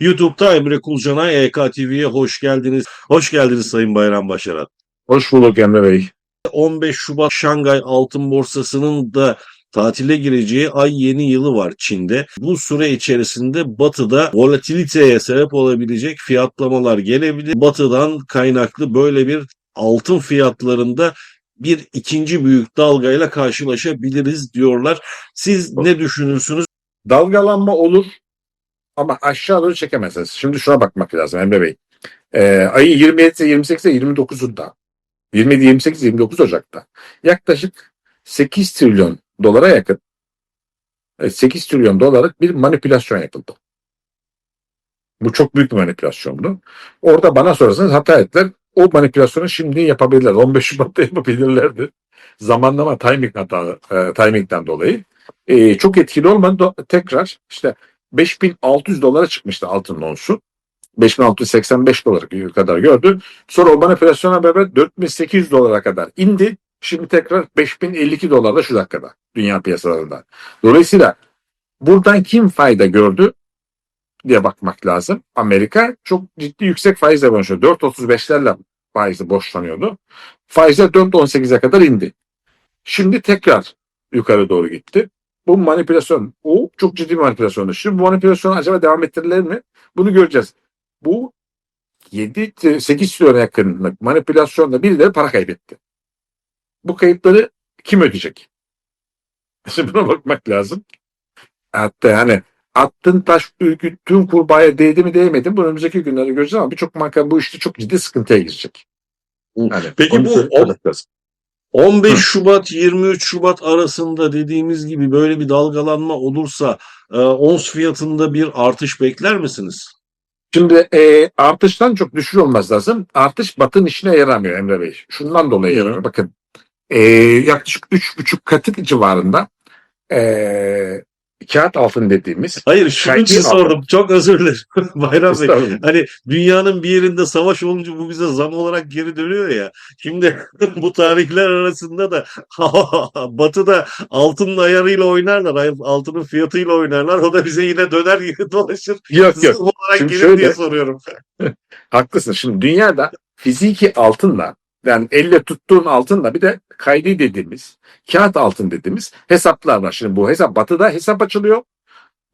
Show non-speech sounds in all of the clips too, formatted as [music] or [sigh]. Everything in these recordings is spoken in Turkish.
YouTube'da Emre Kulcanay EKTV'ye hoş geldiniz. Hoş geldiniz Sayın Bayram Başaran. Hoş bulduk Emre Bey. 15 Şubat Şangay Altın Borsası'nın da tatile gireceği ay yeni yılı var Çin'de. Bu süre içerisinde batıda volatiliteye sebep olabilecek fiyatlamalar gelebilir. Batıdan kaynaklı böyle bir altın fiyatlarında bir ikinci büyük dalgayla karşılaşabiliriz diyorlar. Siz ne düşünürsünüz? Dalgalanma olur ama aşağı doğru çekemezsiniz. Şimdi şuna bakmak lazım Emre Bey. Ee, ayın 27'si, 28'i, 29'unda 27, 28, 29 Ocak'ta yaklaşık 8 trilyon dolara yakın evet, 8 trilyon dolarlık bir manipülasyon yapıldı. Bu çok büyük bir manipülasyondu. Orada bana sorarsanız hata ettiler. O manipülasyonu şimdi yapabilirler. 15 Şubat'ta [laughs] yapabilirlerdi. Zamanlama timing hata, e, timingden dolayı. E, çok etkili olmadı. Tekrar işte 5600 dolara çıkmıştı altın onsu. 5685 dolara kadar gördü. Sonra o manipülasyona beraber 4800 dolara kadar indi. Şimdi tekrar 5052 dolarda şu dakikada dünya piyasalarında. Dolayısıyla buradan kim fayda gördü diye bakmak lazım. Amerika çok ciddi yüksek faizle konuşuyor. 4.35'lerle faizi borçlanıyordu. Faizler 4.18'e kadar indi. Şimdi tekrar yukarı doğru gitti. Bu manipülasyon, o çok ciddi bir manipülasyondu. Şimdi bu manipülasyonu acaba devam ettirirler mi? Bunu göreceğiz. Bu 7-8 trilyona yakınlık manipülasyonda birileri para kaybetti. Bu kayıpları kim ödeyecek? [laughs] Şimdi buna bakmak lazım. Hatta yani attın taş ürküttüğün kurbağaya değdi mi değmedi mi? Bunu önümüzdeki günlerde göreceğiz ama birçok marka bu işte çok ciddi sıkıntıya girecek. Yani Peki bu lazım. 15 Hı. Şubat 23 Şubat arasında dediğimiz gibi böyle bir dalgalanma olursa e, ons fiyatında bir artış bekler misiniz? Şimdi e, artıştan çok düşüş olmaz lazım. Artış batın işine yaramıyor Emre Bey. Şundan dolayı yaramıyor. Bakın e, yaklaşık 3,5 katı civarında e, kağıt altın dediğimiz Hayır şunun için altın. sordum. Çok özür dilerim [laughs] Bayram Bey. Hani dünyanın bir yerinde savaş olunca bu bize zam olarak geri dönüyor ya. Şimdi [laughs] bu tarihler arasında da [laughs] batıda altının ayarıyla oynarlar. Altının fiyatıyla oynarlar. O da bize yine döner gibi dolaşır. yok yok olarak Şimdi gelir şöyle- diye soruyorum. haklısın. Şimdi dünyada fiziki altınla yani elle tuttuğun altınla bir de kaydı dediğimiz kağıt altın dediğimiz hesaplar var. Şimdi bu hesap batıda hesap açılıyor.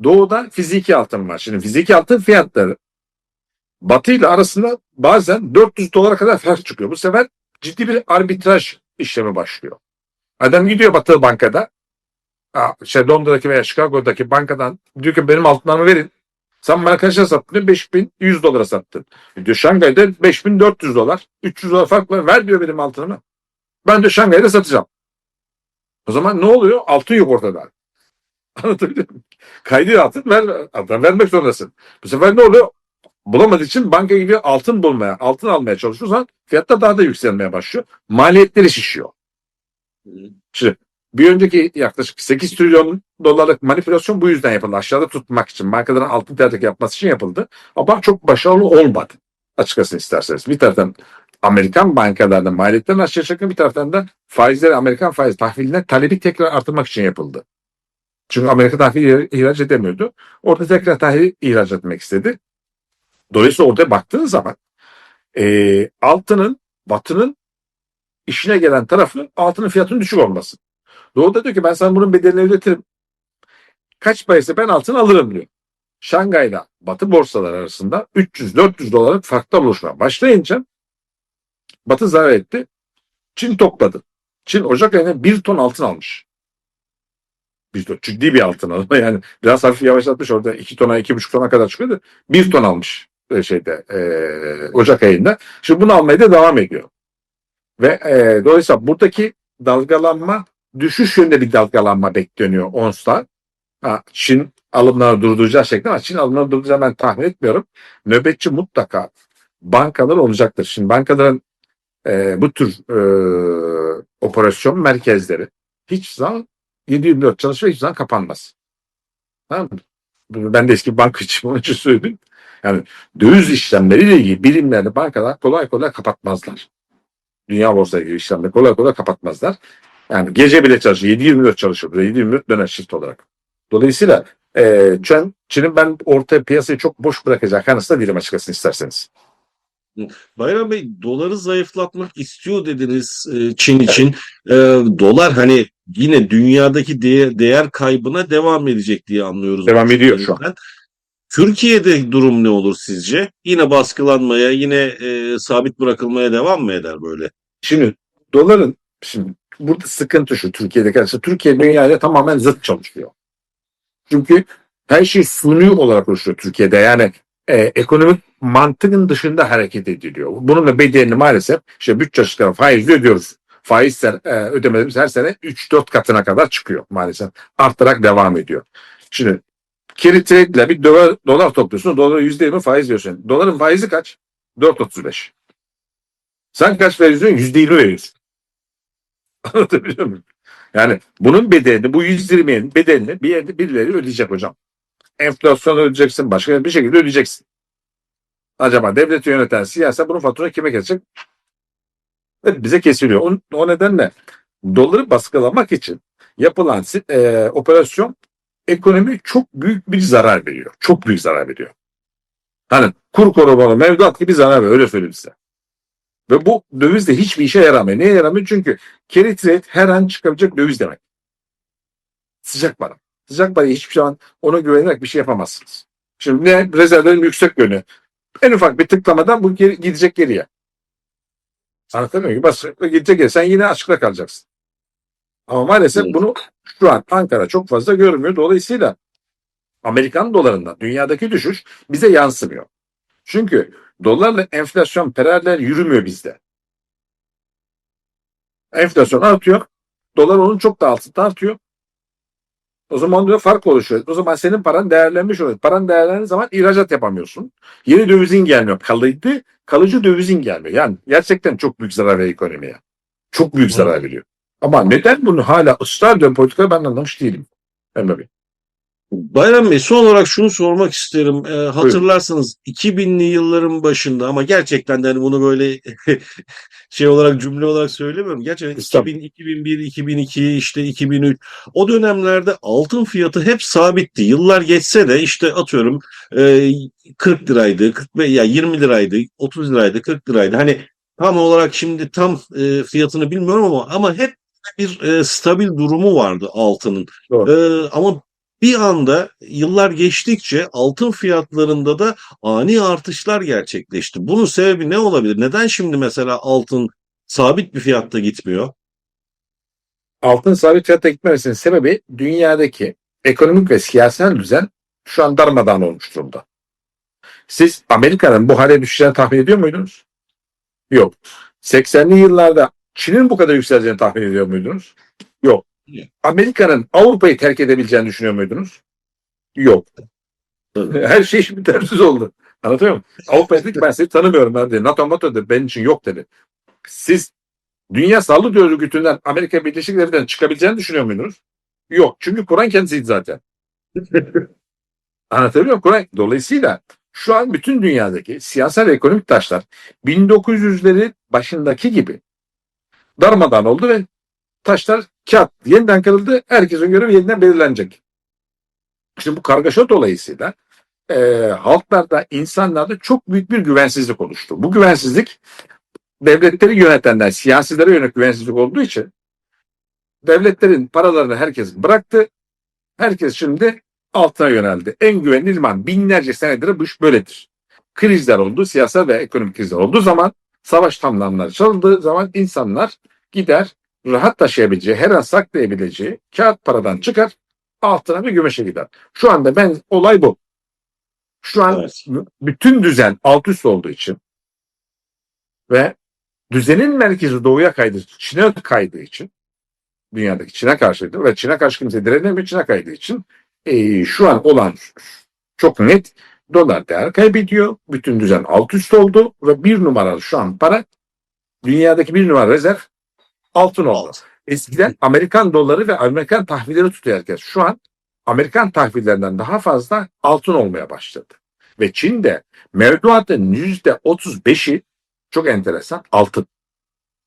Doğuda fiziki altın var. Şimdi fiziki altın fiyatları batı ile arasında bazen 400 dolara kadar fark çıkıyor. Bu sefer ciddi bir arbitraj işlemi başlıyor. Adam gidiyor batı bankada ha, şey Londra'daki veya Chicago'daki bankadan diyor ki benim altınlarımı verin. Sen bana kaça sattın? diyor, 5100 dolara sattın. E Diyor Şangay'da 5400 dolar. 300 dolar fark var. Ver diyor benim altınımı. Ben de Şangay'da satacağım. O zaman ne oluyor? Altın yok ortada. [laughs] Anlatabiliyor muyum? Kaydı altın ver, altın vermek zorundasın. Bu sefer ne oluyor? Bulamadığı için banka gidiyor altın bulmaya, altın almaya çalışıyorsan fiyatlar daha da yükselmeye başlıyor. Maliyetleri şişiyor. Şimdi bir önceki yaklaşık 8 trilyon dolarlık manipülasyon bu yüzden yapıldı. Aşağıda tutmak için, bankaların altın tercih yapması için yapıldı. Ama çok başarılı olmadı. Açıkçası isterseniz. Bir taraftan Amerikan bankalarında maliyetlerin aşağı çekildi, bir taraftan da faizleri Amerikan faiz tahviline talebi tekrar artırmak için yapıldı. Çünkü Amerika tahvil ihraç edemiyordu. Orada tekrar tahvil ihraç etmek istedi. Dolayısıyla orada baktığınız zaman e, altının, batının işine gelen tarafı altının fiyatının düşük olması. Doğu da diyor ki ben sana bunun bedelini ödetirim. Kaç paraysa ben altın alırım diyor. Şangay'la Batı borsalar arasında 300-400 dolarlık farklar oluşmaya başlayınca Batı zarar etti. Çin topladı. Çin Ocak ayında 1 ton altın almış. Bir ton, ciddi bir altın alma [laughs] yani biraz hafif yavaşlatmış orada 2 tona 2,5 tona kadar çıkıyordu. 1 ton almış e, şeyde e, Ocak ayında. Şimdi bunu almaya da devam ediyor. Ve e, dolayısıyla buradaki dalgalanma düşüş yönünde bir dalgalanma bekleniyor ONS'ta. Ha, Çin alımları durduracağı şekilde ama Çin alımları durduracağını ben tahmin etmiyorum. Nöbetçi mutlaka bankalar olacaktır. Şimdi bankaların e, bu tür e, operasyon merkezleri hiç zaman 7-24 çalışır ve hiç zaman kapanmaz. Tamam mı? Ben de eski bankacıyım onun için söyledim. Yani döviz işlemleriyle ilgili birimlerini bankalar kolay kolay kapatmazlar. Dünya borsa gibi işlemleri kolay kolay kapatmazlar. Yani gece bile çalışır. 7-24 çalışır. 7-24 döner shift olarak. Dolayısıyla Ee, Çin, Çin'in ben orta piyasayı çok boş bırakacak kanısında değilim açıkçası isterseniz. Bayram Bey doları zayıflatmak istiyor dediniz e, Çin için. E, dolar hani yine dünyadaki değer, değer kaybına devam edecek diye anlıyoruz. Devam ediyor şu an. Türkiye'de durum ne olur sizce? Yine baskılanmaya, yine e, sabit bırakılmaya devam mı eder böyle? Şimdi doların şimdi burada sıkıntı şu Türkiye'deki arkadaşlar. Türkiye dünyayla tamamen zıt çalışıyor. Çünkü her şey suni olarak oluşuyor Türkiye'de. Yani e, ekonomik mantığın dışında hareket ediliyor. Bunun da bedelini maalesef işte bütçe açıklarına faizle ödüyoruz. Faiz e, ödemelerimiz her sene 3-4 katına kadar çıkıyor maalesef. Artarak devam ediyor. Şimdi carry trade ile bir dolar, dolar topluyorsun. Dolara %20 faiz veriyorsun. Doların faizi kaç? 4.35. Sen kaç veriyorsun? %20 veriyorsun. [laughs] Anlatabiliyor muyum? Yani bunun bedelini, bu 120'nin bedelini bir yerde birileri ödeyecek hocam. Enflasyonu ödeyeceksin, başka bir şekilde ödeyeceksin. Acaba devleti yöneten siyasi bunun fatura kime kesecek? Evet, bize kesiliyor. O, o nedenle doları baskılamak için yapılan e, operasyon ekonomi çok büyük bir zarar veriyor. Çok büyük zarar veriyor. Hani kur korumalı mevduat gibi zarar veriyor. Öyle söyleyeyim size. Ve bu döviz de hiçbir işe yaramıyor. Niye yaramıyor? Çünkü carry trade her an çıkabilecek döviz demek. Sıcak para. Sıcak parayı hiçbir zaman ona güvenerek bir şey yapamazsınız. Şimdi ne rezervlerin yüksek yönü. En ufak bir tıklamadan bu geri, gidecek geriye. Anlatabiliyor muyum? Bas, gidecek geriye. Sen yine açıkta kalacaksın. Ama maalesef bunu şu an Ankara çok fazla görmüyor. Dolayısıyla Amerikan dolarında dünyadaki düşüş bize yansımıyor. Çünkü dolarla enflasyon paralel yürümüyor bizde. Enflasyon artıyor. Dolar onun çok da altında artıyor. O zaman diyor fark oluşuyor. O zaman senin paran değerlenmiş oluyor. Paran değerlendiği zaman ihracat yapamıyorsun. Yeni dövizin gelmiyor. Kalıcı, kalıcı dövizin gelmiyor. Yani gerçekten çok büyük zarar veriyor ekonomiye. Çok büyük zarar veriyor. Ama neden bunu hala ısrar ediyor politika ben anlamış değilim. Emre Bey. Bayram Bey son olarak şunu sormak isterim. Ee, hatırlarsanız 2000'li yılların başında ama gerçekten de hani bunu böyle [laughs] şey olarak cümle olarak söylemiyorum. Gerçekten Estağfurullah. 2000, 2001, 2002 işte 2003 o dönemlerde altın fiyatı hep sabitti. Yıllar geçse de işte atıyorum e, 40 liraydı, 40 ve ya 20 liraydı, 30 liraydı, 40 liraydı. Hani tam olarak şimdi tam e, fiyatını bilmiyorum ama ama hep bir e, stabil durumu vardı altının. Doğru. E, ama bir anda yıllar geçtikçe altın fiyatlarında da ani artışlar gerçekleşti. Bunun sebebi ne olabilir? Neden şimdi mesela altın sabit bir fiyatta gitmiyor? Altın sabit fiyatta gitmemesinin sebebi dünyadaki ekonomik ve siyasal düzen şu an darmadağın olmuş durumda. Siz Amerika'nın bu hale düşeceğini tahmin ediyor muydunuz? Yok. 80'li yıllarda Çin'in bu kadar yükseleceğini tahmin ediyor muydunuz? Yok. Amerika'nın Avrupa'yı terk edebileceğini düşünüyor muydunuz? Yok. Her şey şimdi tersiz oldu. Anlatıyor muyum? Avrupa dedi ki ben seni tanımıyorum ben dedi. NATO NATO dedi. Benim için yok dedi. Siz Dünya Sağlık Örgütü'nden Amerika Birleşik Devletleri'nden çıkabileceğini düşünüyor muydunuz? Yok. Çünkü Kur'an kendisiydi zaten. [laughs] Anlatabiliyor muyum? Kur'an. Dolayısıyla şu an bütün dünyadaki siyasal ve ekonomik taşlar 1900'leri başındaki gibi darmadan oldu ve taşlar kağıt yeniden kırıldı. Herkesin görevi yeniden belirlenecek. Şimdi bu kargaşa dolayısıyla e, halklarda, insanlarda çok büyük bir güvensizlik oluştu. Bu güvensizlik devletleri yönetenler, siyasilere yönelik güvensizlik olduğu için devletlerin paralarını herkes bıraktı. Herkes şimdi altına yöneldi. En güvenli liman binlerce senedir bu iş böyledir. Krizler oldu, siyasal ve ekonomik krizler olduğu zaman, savaş tamamlanmaları çalındığı zaman insanlar gider rahat taşıyabileceği, her an saklayabileceği kağıt paradan çıkar, altına ve gümüşe gider. Şu anda ben olay bu. Şu an Evet. bütün düzen alt üst olduğu için ve düzenin merkezi doğuya için, Çin'e kaydığı için dünyadaki Çin'e karşıydı ve Çin'e karşı kimse direnemiyor Çin'e kaydığı için eee, şu an olan çok net dolar değer kaybediyor. Bütün düzen alt üst oldu ve bir numaralı şu an para dünyadaki bir numaralı rezerv altın oldu. Eskiden Amerikan doları ve Amerikan tahvilleri tutuyor herkes. Şu an Amerikan tahvillerinden daha fazla altın olmaya başladı. Ve Çin'de mevduatın yüzde 35'i çok enteresan altın.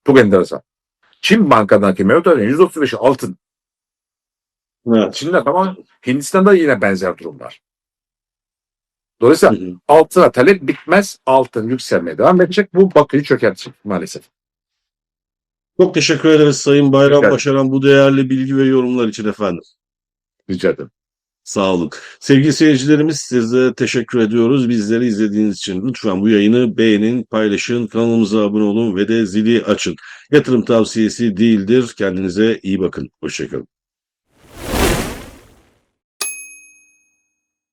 Çok enteresan. Çin bankadaki mevduatın yüzde 35'i altın. Evet. Çin'de tamam Hindistan'da yine benzer durum var. Dolayısıyla Hı hı. altına talep bitmez. Altın yükselmeye devam edecek. Bu Batı'yı çökertecek maalesef. Çok teşekkür ederiz Sayın Bayram Rica. Başaran bu değerli bilgi ve yorumlar için efendim. Rica ederim. Sağ olun. Sevgili seyircilerimiz size teşekkür ediyoruz. Bizleri izlediğiniz için lütfen bu yayını beğenin, paylaşın, kanalımıza abone olun ve de zili açın. Yatırım tavsiyesi değildir. Kendinize iyi bakın. Hoşçakalın.